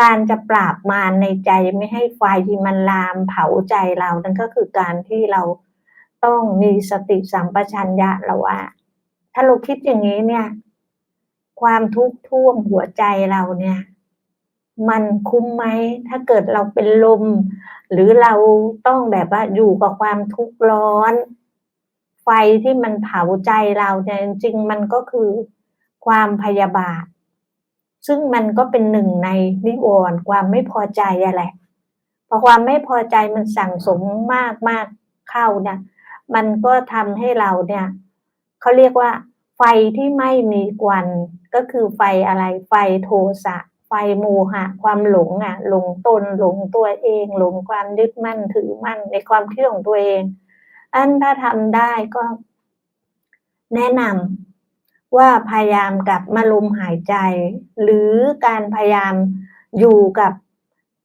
การจะปราบมารในใจไม่ให้ไฟที่มันลามเผาใจเรานั่นก็คือการที่เราต้องมีสติสัมปชัญญะเราว่า ถ้าเราคิดอย่างนี้เนี่ย ความทุกข์ท่วมหัวใจเราเนี่ย มันคุ้มไหมถ้าเกิดเราเป็นลม หรือเราต้องแบบว่าอยู่กับความทุกข์ร้อน ไฟที่มันเผาใจเราเนี่ยจริงๆมันก็คือความพยาบาท ซึ่งมันก็เป็นหนึ่งในนิวรณ์ความไม่พอใจอะแหละพอความไม่พอใจมันสั่งสมมากมากๆเข้าเนี่ย มันก็ทำให้เราเนี่ยเขาเรียกว่า ไฟที่ไม่มีควันก็คือไฟอะไร ไฟโทสะ ไฟโมหะ ความหลงอะ หลงตนหลงตัวเอง หลงความยึดมั่นถือมั่นในความคิดของตัวเอง อันถ้าทำได้ก็แนะนำ ว่าพยายามกลับมาลมหายใจ หรือการพยายามอยู่กับ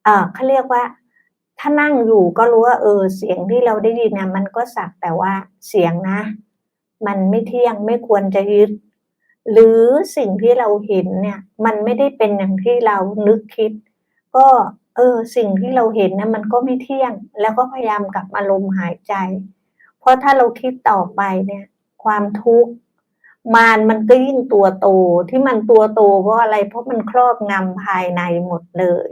เออเขาเรียกว่า ถ้านั่งอยู่ก็รู้ว่าเออเสียงที่เราได้ยินนะมันก็สักแต่ว่าเสียงนะ มันไม่เที่ยงไม่ควรจะยึด หรือสิ่งที่เราเห็นเนี่ย มันไม่ได้เป็นอย่างที่เรานึกคิด ก็เออสิ่งที่เราเห็นนะมันก็ไม่เที่ยง แล้วก็พยายามกลับมาลมหายใจ เพราะถ้าเราคิดต่อไปเนี่ย ความทุกข์ มารมันก็ยิ่งตัวโตที่มันตัวโตเพราะอะไร เพราะมันครอบงำภายในหมดเลย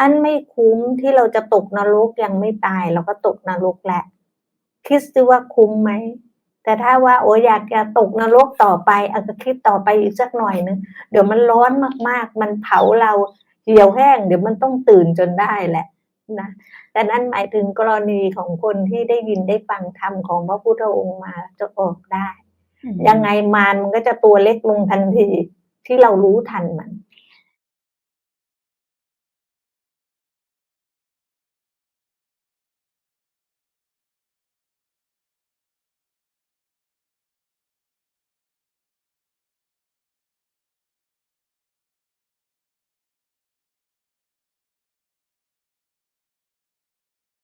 อันไม่คุ้มที่เราจะตกนรกยังไม่ตายเราก็ตกนรกแหละคิดซิว่าคุ้มไหมแต่ถ้าว่าโอ้อยากจะตกนรกต่อไปอาจจะคิดต่อไปอีกสักหน่อยนึงเดี๋ยวมันร้อนมากๆ มันเผาเราเหี่ยวแห้ง เดี๋ยวมันต้องตื่นจนได้แหละนะแต่นั่นหมายถึงกรณีของคนที่ได้ยินได้ฟังธรรมของพระพุทธองค์มาจะออกได้ ยังไงมารมันก็จะตัวเล็กลงทันทีที่เรารู้ทันมัน